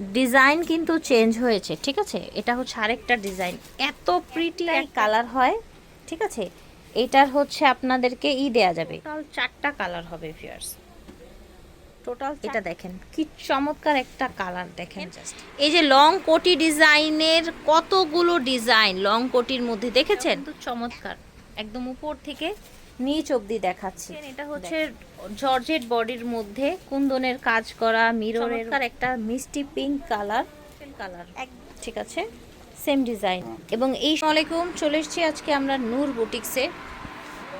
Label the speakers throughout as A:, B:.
A: Design কিন্তু change হয়েছে ঠিক আছে? এটা হচ্ছে আরেকটা ডিজাইন। এত প্রিটি এক কালার হয় ঠিক আছে? এটার হচ্ছে আপনাদেরকে ই দেয়া যাবে। টোটাল চারটা কালার হবে ফিয়ার্স টোটাল এটা দেখেন। কি চমৎকার একটা কালার দেখেন জাস্ট এই যে লং কোটি ডিজাইনের কতগুলো ডিজাইন লং কোটির মধ্যে দেখেছেন? চমৎকার। একদম উপর থেকে নিচ অবধি দেখাচ্ছি। এটা হচ্ছে জর্জেট বডির মধ্যে কুন্দনের কাজ করা মিররের একটা মিষ্টি পিঙ্ক কালার কালার ঠিক আছে? সেম ডিজাইন এবং এই আলাইকুম চলে এসেছি আজকে আমরা নূর বুটিক্সে।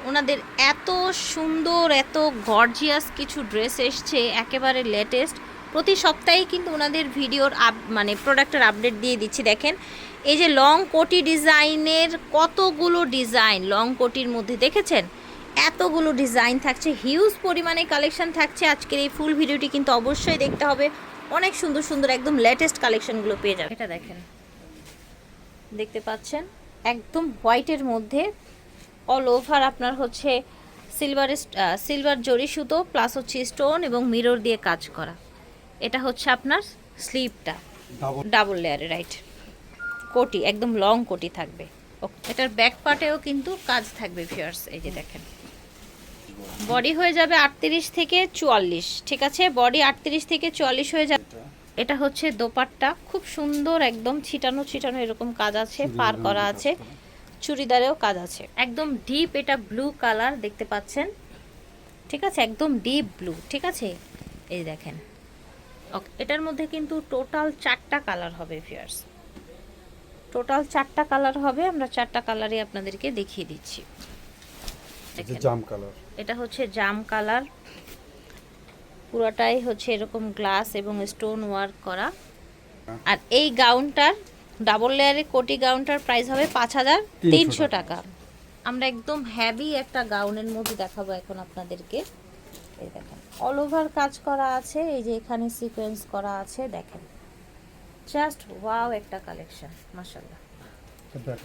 A: ওনাদের এত সুন্দর এত গর্জিয়াস কিছু ড্রেস এসছে একেবারে লেটেস্ট প্রতি সপ্তাহেই কিন্তু ওনাদের ভিডিওর আপ মানে প্রোডাক্টের আপডেট দিয়ে দিচ্ছি দেখেন। এই যে লং কোটি ডিজাইনের কতগুলো ডিজাইন লং কোটির মধ্যে দেখেছেন? এতগুলো ডিজাইন থাকছে হিউজ পরিমাণে কালেকশন থাকছে। আজকের এই ফুল ভিডিওটি কিন্তু অবশ্যই দেখতে হবে। অনেক সুন্দর সুন্দর একদম লেটেস্ট কালেকশনগুলো পেয়ে যাবে এটা দেখেন। দেখতে পাচ্ছেন? একদম হোয়াইটের মধ্যে অল ওভার আপনার হচ্ছে সিলভার সিলভার জরি সুতো প্লাস হচ্ছে স্টোন এবং মিরর দিয়ে কাজ করা। এটা হচ্ছে আপনার স্লিপটা
B: ডাবল
A: ডাবল লেয়ারে রাইট কোটি একদম লং কোটি থাকবে। এটার ব্যাক পার্টেও কিন্তু কাজ থাকবে ফিয়ার্স এই যে দেখেন। বডি হয়ে যাবে আটত্রিশ থেকে চুয়াল্লিশ ঠিক আছে? বডি আটত্রিশ থেকে চুয়াল্লিশ হয়ে যাবে। এটা হচ্ছে দোপাট্টা। খুব সুন্দর একদম ছিটানো ছিটানো এরকম কাজ আছে পার করা আছে। চুড়িদারেও কাজ আছে। একদম ডিপ এটা ব্লু কালার দেখতে পাচ্ছেন? ঠিক আছে? একদম ডিপ ব্লু ঠিক আছে? এই দেখেন। ওকে এটার মধ্যে কিন্তু টোটাল চারটা কালার হবে ফিয়ার্স টোটাল চারটা কালার হবে আমরা চারটা কালারই আপনাদেরকে দেখিয়ে দিচ্ছি। দেখেন।
B: জাম কালার
A: এটা হচ্ছে জাম কালার। পুরোটাই হচ্ছে এরকম গ্লাস এবং স্টোন ওয়ার্ক করা। আর এই গাউনটার ডাবল লেয়ারের কোটি গাউনটার প্রাইস হবে পাঁচ হাজার তিনশো টাকা। আমরা একদম হ্যাভি একটা গাউনের মধ্যে দেখাবো এখন আপনাদেরকে। এই দেখেন অল ওভার কাজ করা আছে এই যে এখানে সিকোয়েন্স করা আছে দেখেন। জাস্ট ওয়াও একটা কালেকশন মাসাল্লাহ
B: দেখ।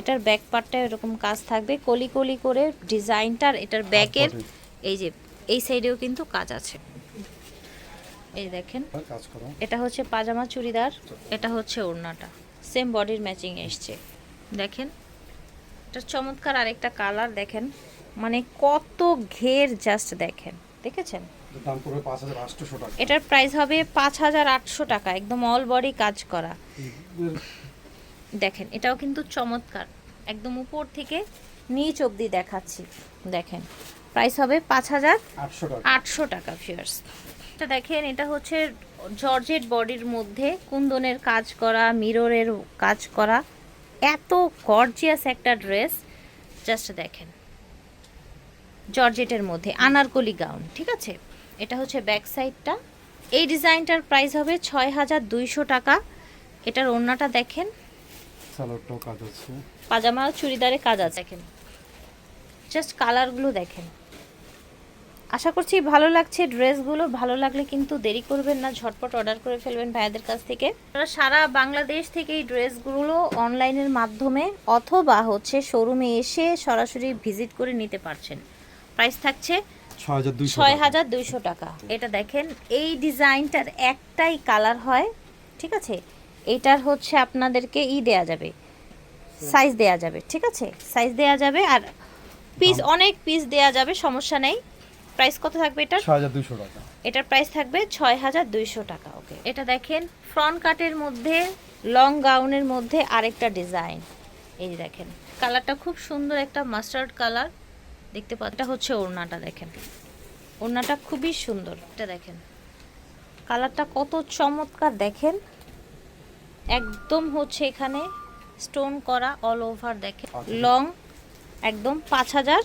A: এটার ব্যাক পার্টটা এরকম কাজ থাকবে। কলি কলি করে ডিজাইনটার এটার ব্যাকের এই যে এই সাইডেও কিন্তু কাজ আছে। এই দেখেন। এটা হচ্ছে পাজামা চুড়িদার এটা হচ্ছে ওড়নাটা। সেম বডির ম্যাচিং এসছে। দেখেন এটা চমৎকার আরেকটা কালার দেখেন। মানে কত ঘের জাস্ট দেখেন। দেখেছেন? এটার প্রাইস হবে পাঁচ হাজার আটশো টাকা। একদম অল বডি কাজ করা। দেখেন এটাও কিন্তু চমৎকার। একদম উপর থেকে নিচ অবধি দেখাচ্ছি। দেখেন প্রাইস হবে পাঁচ হাজার
B: আটশো টাকা।
A: ফিয়ার্স এটা দেখেন এটা হচ্ছে জর্জেট বডির মধ্যে কুন্দনের কাজ করা মিররের কাজ করা এত গর্জিয়াস একটা ড্রেস জাস্ট দেখেন জর্জেটের মধ্যে আনারকলি গাউন ঠিক আছে? এটা হচ্ছে ব্যাক সাইডটা এই ডিজাইনটার প্রাইস হবে ছয় হাজার দুইশো টাকা। এটার ওড়নাটা দেখেন
B: স্যালাডটাও কাজ আছে।
A: পাজামা চুড়িদারে কাজ আছে। দেখেন। জাস্ট কালারগুলো দেখেন। আশা করছি ভালো লাগছে ড্রেসগুলো। ভালো লাগলে কিন্তু দেরি করবেন না ঝটপট অর্ডার করে ফেলবেন ভাইয়াদের কাছ থেকে। সারা বাংলাদেশ থেকে এই ড্রেসগুলো অনলাইনের মাধ্যমে অথবা হচ্ছে শোরুমে এসে সরাসরি ভিজিট করে নিতে পারছেন। প্রাইস থাকছে
B: ছয় হাজার দুইশো
A: টাকা। এটা দেখেন এই ডিজাইনটার একটাই কালার হয় ঠিক আছে? এটার হচ্ছে আপনাদেরকে ই দেয়া যাবে সাইজ দেয়া যাবে ঠিক আছে? সাইজ দেয়া যাবে আর পিস অনেক পিস দেয়া যাবে সমস্যা নেই। প্রাইস কত থাকবে এটার?
B: ছয় হাজার দুইশো টাকা।
A: এটার প্রাইস থাকবে ছয় হাজার দুইশো টাকা ওকে এটা দেখেন ফ্রন্ট কাটের মধ্যে লং গাউনের মধ্যে আরেকটা ডিজাইন এই যে দেখেন কালারটা খুব সুন্দর একটা মাস্টার্ড কালার দেখতে পা এটা হচ্ছে ওড়নাটা দেখেন। ওড়নাটা খুবই সুন্দর এটা দেখেন। কালারটা কত চমৎকার দেখেন। একদম হচ্ছে এখানে স্টোন করা অল ওভার দেখে। লং একদম পাঁচ হাজার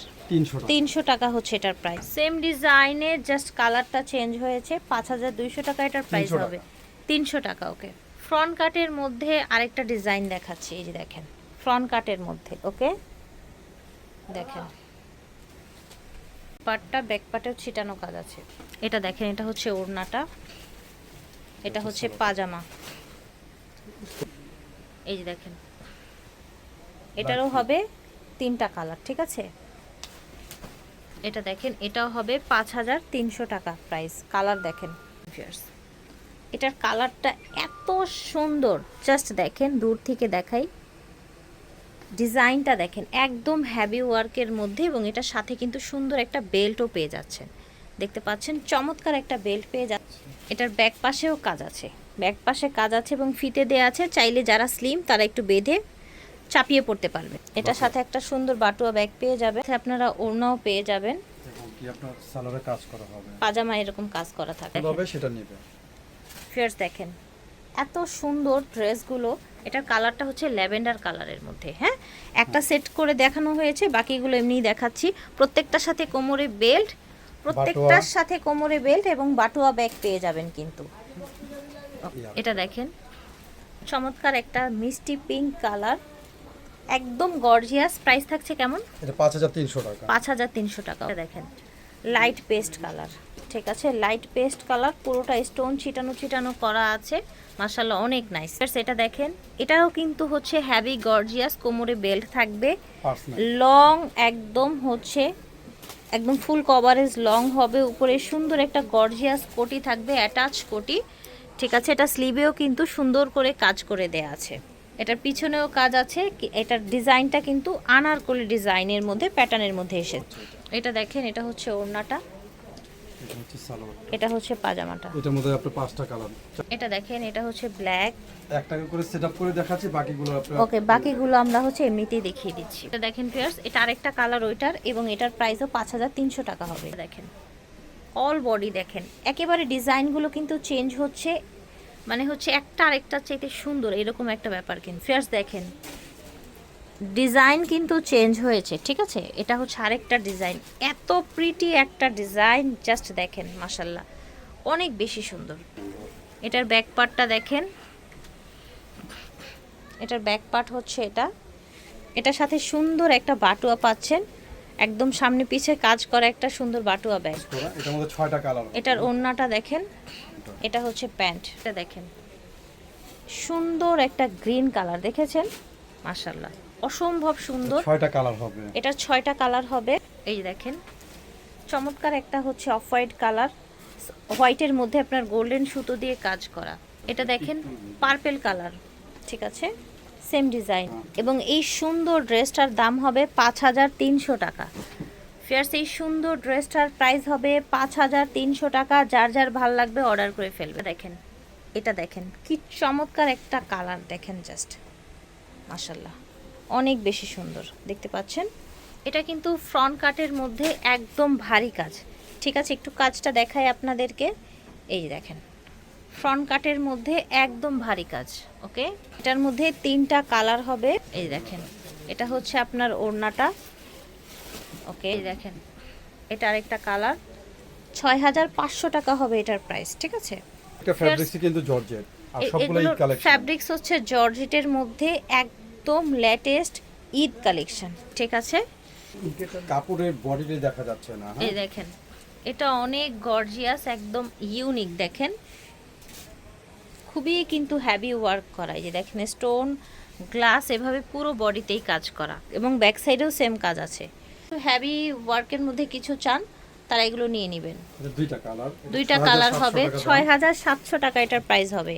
B: তিনশো টাকা।
A: হচ্ছে এটার প্রাইস সেম ডিজাইনের জাস্ট কালারটা চেঞ্জ হয়েছে পাঁচ হাজার দুইশো টাকা এটার প্রাইস হবে। তিনশো টাকা ওকে ফ্রন্ট কাটের মধ্যে আরেকটা ডিজাইন দেখাচ্ছি এই যে দেখেন। ফ্রন্ট কাটের মধ্যে ওকে দেখেন। পাটটা ব্যাক পাটেও ছিটানো কাজ আছে। এটা দেখেন এটা হচ্ছে ওড়নাটা। এটা হচ্ছে পাজামা। এই যে দেখেন। এটারও হবে তিনটা কালার ঠিক আছে? এটা দেখেন এটাও হবে পাঁচ হাজার তিনশো টাকা প্রাইস কালার দেখেন এটার কালারটা এত সুন্দর। জাস্ট দেখেন দূর থেকে দেখাই। ডিজাইনটা দেখেন একদম হ্যাভি ওয়ার্কের মধ্যে এবং এটার সাথে কিন্তু সুন্দর একটা বেল্টও পেয়ে যাচ্ছেন। দেখতে পাচ্ছেন চমৎকার একটা বেল্ট পেয়ে যাচ্ছে এটার ব্যাক পাশেও কাজ আছে। ব্যাক পাশে কাজ আছে এবং ফিতে দেওয়া আছে চাইলে যারা স্লিম তারা একটু বেঁধে চাপিয়ে পড়তে পারবে। এটার সাথে একটা সুন্দর বাটুয়া ব্যাগ পেয়ে যাবে। আপনারা ওড়নাও পেয়ে যাবেন। পাজামা এরকম কাজ করা থাকে।
B: সেটা নেবে।
A: ফিয়ার্স দেখেন এত সুন্দর ড্রেসগুলো। এটার কালারটা হচ্ছে ল্যাভেন্ডার কালারের মধ্যে হ্যাঁ? একটা সেট করে দেখানো হয়েছে বাকিগুলো এমনিই দেখাচ্ছি। প্রত্যেকটার সাথে কোমরে বেল্ট প্রত্যেকটার সাথে কোমরে বেল্ট এবং বাটুয়া ব্যাগ পেয়ে যাবেন কিন্তু। এটা দেখেন। চমৎকার একটা মিষ্টি পিঙ্ক কালার একদম গর্জিয়াস প্রাইস থাকছে কেমন?
B: এটা পাঁচ হাজার তিনশো টাকা।
A: পাঁচ হাজার তিনশো টাকা। এটা দেখেন লাইট পেস্ট কালার ঠিক আছে লাইট পেস্ট কালার পুরোটা স্টোন ছিটানো ছিটানো করা আছে। মাসাল্লাহ অনেক নাইস এটা দেখেন এটাও কিন্তু হচ্ছে হ্যাভি গর্জিয়াস কোমরে বেল্ট থাকবে। লং একদম হচ্ছে একদম ফুল কভারেজ লং হবে। উপরে সুন্দর একটা গর্জিয়াস কোটি থাকবে অ্যাটাচ কোটি। ঠিক আছে এটা স্লিভেও কিন্তু সুন্দর করে কাজ করে দেয়া আছে। এটার পিছনেও কাজ আছে এটার ডিজাইনটা কিন্তু আনারকলি ডিজাইনের মধ্যে প্যাটার্নের মধ্যে এসেছে। এটা দেখেন এটা হচ্ছে ওড়নাটা।
B: এটা হচ্ছে
A: পাজামাটা।
B: এটার মধ্যে আপনার পাঁচটা কালার।
A: এটা দেখেন এটা হচ্ছে ব্ল্যাক
B: একটাকে করে সেট করে দেখাচ্ছি বাকিগুলো আপনার
A: ওকে বাকিগুলো আমরা হচ্ছে এমনিতেই দেখিয়ে দিচ্ছি। এটা দেখেন ফিয়ার্স এটা আরেকটা কালার ওইটার এবং এটার প্রাইসও পাঁচ হাজার তিনশো টাকা হবে। দেখেন। অল বডি দেখেন। একেবারে ডিজাইনগুলো কিন্তু চেঞ্জ হচ্ছে। মানে হচ্ছে একটা আরেকটার চাইতে সুন্দর, এরকম একটা ব্যাপার কিন্তু। ফিয়ার্স দেখেন ডিজাইন কিন্তু চেঞ্জ হয়েছে, ঠিক আছে? এটা হচ্ছে আরেকটা ডিজাইন এত প্রিটি একটা ডিজাইন জাস্ট দেখেন মাসাল্লাহ অনেক বেশি সুন্দর। এটার ব্যাক পার্টটা দেখেন। এটার ব্যাক পার্ট হচ্ছে এটা। এটার সাথে সুন্দর একটা বাটুয়া পাচ্ছেন। একদম সামনে পিছে কাজ করা একটা সুন্দর বাটুয়া ব্যাগ।
B: এটার মধ্যে ছয়টা কালার
A: এটার ওড়নাটা দেখেন এটা হচ্ছে প্যান্ট এটা দেখেন। সুন্দর একটা গ্রিন কালার দেখেছেন? মাশাল্লাহ অসম্ভব সুন্দর।
B: ছয়টা কালার হবে।
A: এটার ছয়টা কালার হবে। এই দেখেন চমৎকার একটা হচ্ছে অফ হোয়াইট কালার। হোয়াইটের মধ্যে আপনার গোল্ডেন সুতো দিয়ে কাজ করা। এটা দেখেন পার্পেল কালার। ঠিক আছে? সেম ডিজাইন এবং এই সুন্দর ড্রেসটার দাম হবে পাঁচ হাজার তিনশো টাকা। ফেয়ার্স এই সুন্দর ড্রেসটার প্রাইস হবে পাঁচ হাজার তিনশো টাকা। যার যার ভালো লাগবে অর্ডার করে ফেলবে। দেখেন, এটা দেখেন, কি চমৎকার একটা কালার দেখেন জাস্ট মাশাল্লাহ অনেক বেশি সুন্দর। দেখতে পাচ্ছেন? এটা কিন্তু ফ্রন্ট কাটের মধ্যে একদম ভারী কাজ। ঠিক আছে, একটু কাজটা দেখাই আপনাদেরকে। এই দেখেন ফ্রন্ট কাটের মধ্যে একদম ভারী কাজ ওকে এটার মধ্যে তিনটা কালার হবে। এই দেখেন এটা হচ্ছে আপনার ওড়নাটা ওকে এই দেখেন এটা আরেকটা কালার ছয় হাজার পাঁচশো টাকা হবে এটার প্রাইস ঠিক আছে?
B: কিন্তু জর্জেট
A: ফ্যাব্রিক্স হচ্ছে জর্জেটের মধ্যে একদম লেটেস্ট ঈদ কালেকশন ঠিক আছে?
B: কাপড়ের বডিতে দেখা যাচ্ছে না
A: এই
B: হ্যাঁ
A: দেখেন এটা অনেক গর্জিয়াস একদম ইউনিক দেখেন। খুবই কিন্তু হ্যাভি ওয়ার্ক করা এই যে দেখেন স্টোন গ্লাস এভাবে পুরো বডিতেই কাজ করা এবং ব্যাক সাইডেও সেম কাজ আছে। হ্যাভি ওয়ার্কের মধ্যে কিছু চান তারা এগুলো নিয়ে নেবেন।
B: দুইটা কালার
A: দুইটা কালার হবে। ছয় হাজার সাতশো টাকা এটার প্রাইস হবে।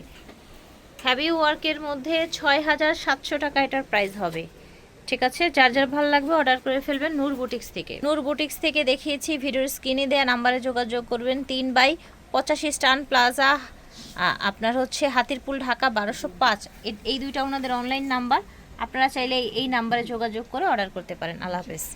A: হ্যাভি ওয়ার্কের মধ্যে ছয় হাজার সাতশো টাকা এটার প্রাইস হবে। ঠিক আছে? যার যার ভালো লাগবে অর্ডার করে ফেলবেন নূর বুটিক্স থেকে। নূর বুটিক্স থেকে দেখিয়েছি ভিডিওর স্ক্রিনে দেওয়া নাম্বারে যোগাযোগ করবেন। তিন বাই পঁচাশি স্টান প্লাজা আপনার হচ্ছে হাতিরপুল ঢাকা বারোশো পাঁচ। এই দুইটা ওনাদের অনলাইন নাম্বার আপনারা চাইলে এই- নাম্বারে যোগাযোগ করে অর্ডার করতে পারেন। আল্লাহ হাফেজ।